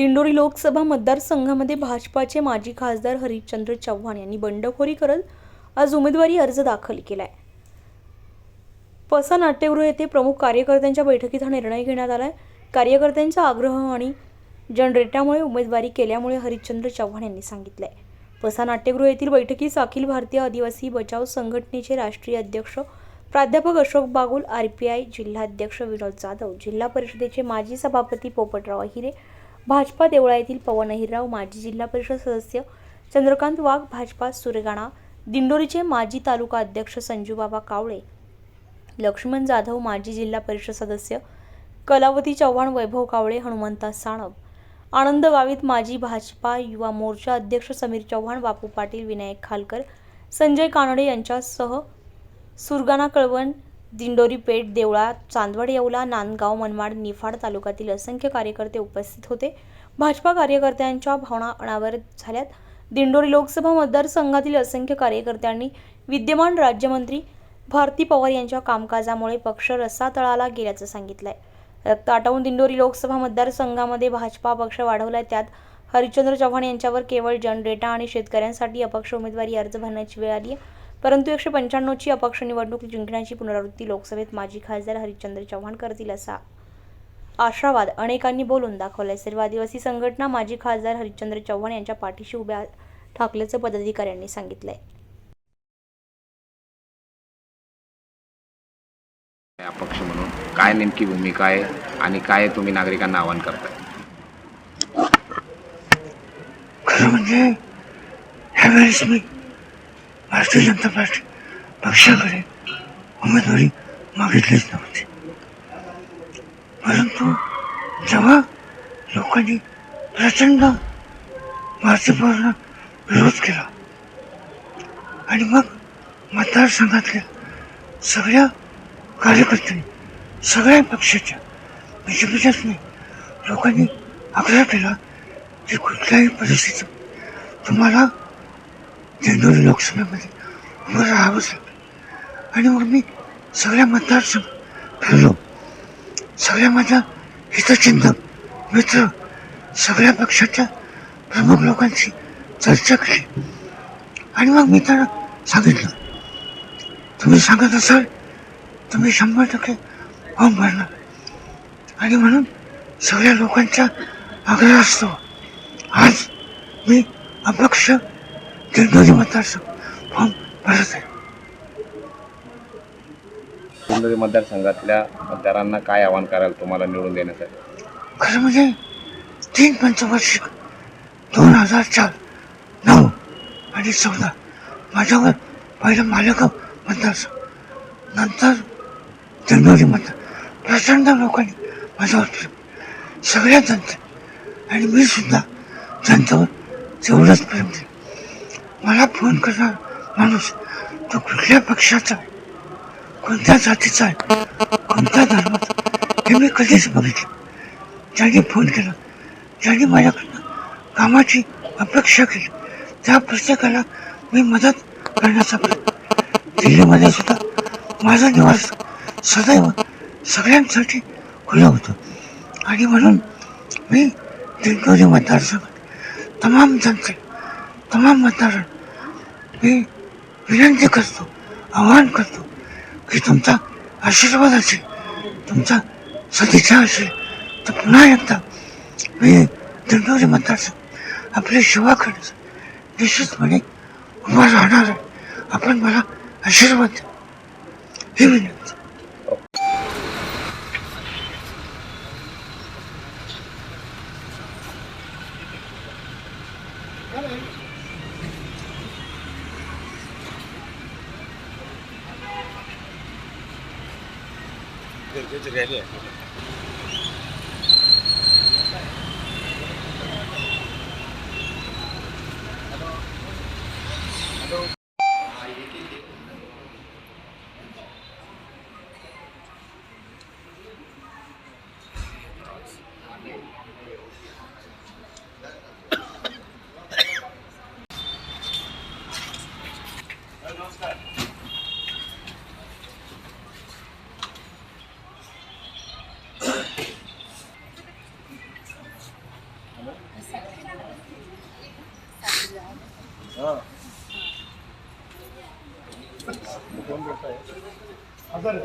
दिंडोरी लोकसभा मतदारसंघामध्ये भाजपाचे माजी खासदार हरिश्चंद्र चव्हाण यांनी बंडखोरी करत आज उमेदवारी अर्ज दाखल केला आहे पसा नाट्यगृह येथे प्रमुख कार्यकर्त्यांच्या बैठकीत हा निर्णय घेण्यात आला आहे कार्यकर्त्यांचा आग्रह आणि जनरेटामुळे उमेदवारी केल्यामुळे हरिश्चंद्र चव्हाण यांनी सांगितलं आहे पसा नाट्यगृह येथील बैठकीस अखिल भारतीय आदिवासी बचाव संघटनेचे राष्ट्रीय अध्यक्ष प्राध्यापक Ashok Bagul R P I जिल्हाध्यक्ष विनोद जाधव जिल्हा परिषदेचे माजी सभापती पोपटराव अहिरे भाजपा देवळा येथील पवन अहिरराव माजी जिल्हा परिषद सदस्य चंद्रकांत वाघ भाजपा सुरेगाणा दिंडोरीचे माजी तालुका अध्यक्ष संजूबाबा कावळे लक्ष्मण जाधव माजी जिल्हा परिषद सदस्य कलावती चव्हाण वैभव कावळे हनुमंता साणप आनंद गावित माजी भाजपा युवा मोर्चा अध्यक्ष समीर चव्हाण बापू पाटील विनायक खालकर संजय कानडे यांच्यासह सुरगाणा कळवण दिंडोरी पेठ देवळा चांदवड येवला नांदगाव मनमाड निफाड तालुक्यातील असंख्य कार्यकर्ते उपस्थित होते. भाजपा कार्यकर्त्यांच्या भावना अणावर झाल्यात. दिंडोरी लोकसभा मतदारसंघातील असंख्य कार्यकर्त्यांनी विद्यमान राज्यमंत्री भारती पवार यांच्या कामकाजामुळे पक्ष रसातळाला गेल्याचं सांगितलंय. रक्त आटवून दिंडोरी लोकसभा मतदारसंघामध्ये भाजपा पक्ष वाढवलाय त्यात हरिश्चंद्र चव्हाण यांच्यावर केवळ जनडेटा आणि शेतकऱ्यांसाठी अपक्ष उमेदवारी अर्ज भरण्याची वेळ आली आहे. परंतु एकशे पंच्याण्णवची अपक्ष निवडणूक जिंकण्याची पुनरावृत्ती लोकसभेत माजी खासदार हरिश्चंद्र चव्हाण करतील असा आशावाद अनेकांनी बोलून दाखवलाय. सर्व आदिवासी संघटना माजी खासदार हरिश्चंद्र चव्हाण यांच्या पाठीशी उभ्या ठाकल्याचं पदाधिकाऱ्यांनी सांगितलंय. अपक्ष म्हणून काय नेमकी भूमिका आहे आणि काय तुम्ही नागरिकांना आवाहन करताय? खरं म्हणजे ह्यावेळेस मी भारतीय जनता पार्टी पक्षाकडे उमेदवारी मागितलीच नव्हती. परंतु जेव्हा लोकांनी प्रचंड भारतीयपराला विरोध केला आणि मग मतदारसंघातल्या सगळ्या कार्यकर्त्यांनी सगळ्या पक्षाच्या बीजेपीच्याच नाही लोकांनी आग्रह केला की कुठल्याही परिस्थितीत तुम्हाला दिंडोरी लोकसभेमध्ये उभं राहावंच लागेल आणि मग मी सगळ्या मतदारसंघ फिरलो सगळ्या माझ्या हितचिंतक मित्र सगळ्या पक्षाच्या प्रमुख लोकांशी चर्चा केली. आणि मग मी त्यांना सांगितलं. तुम्ही सांगत असाल तुम्ही शंभर टक्के फॉर्म भरणार. आणि म्हणून सगळ्या लोकांचा आग्रह असतो. आज मी अपक्ष दिंडोरी मतदारसंघ फॉर्म भरत आहे दिंडोरी मतदारसंघातल्या मतदारांना काय आवाहन कराल तुम्हाला निवडून देण्यासाठी खरं म्हणजे तीन पंचवार्षिक दोन हजार चार नऊ आणि चौदा माझ्यावर पहिलं मालेगाव मतदारसंघ नंतर दिंडोरी मतदार प्रचंड लोकांनी माझ्यावर प्रेम. सगळ्या जनते आणि मी सुद्धा त्यांच्यावर तेवढंच प्रेम दे मला फोन करणार माणूस तो कुठल्या पक्षाचा आहे? कोणत्या जातीचा आहे? कोणत्या धर्माचा हे मी कधीच बघितलं ज्यांनी फोन केला ज्यांनी माझ्याकडनं कामाची अपेक्षा केली त्या प्रत्येकाला मी मदत करण्याचा प्रयत्न दिल्लीमध्ये सुद्धा माझा निवास सदैव सगळ्यांसाठी खुलं होतं. आणि म्हणून मी दिंडोरी मतदारसंघ तमाम जनते तमाम मतदारांना मी विनंती करतो आवाहन करतो की तुमचा आशीर्वाद असेल तुमचा सदिच्छा असेल तर पुन्हा एकदा मी दिंडोरी मतदारसंघ आपली सेवा करण्यास निश्चितपणे उभा राहणार आहे आपण मला आशीर्वाद द्या. ही विनंती. गरजेची रॅली आहे. हजार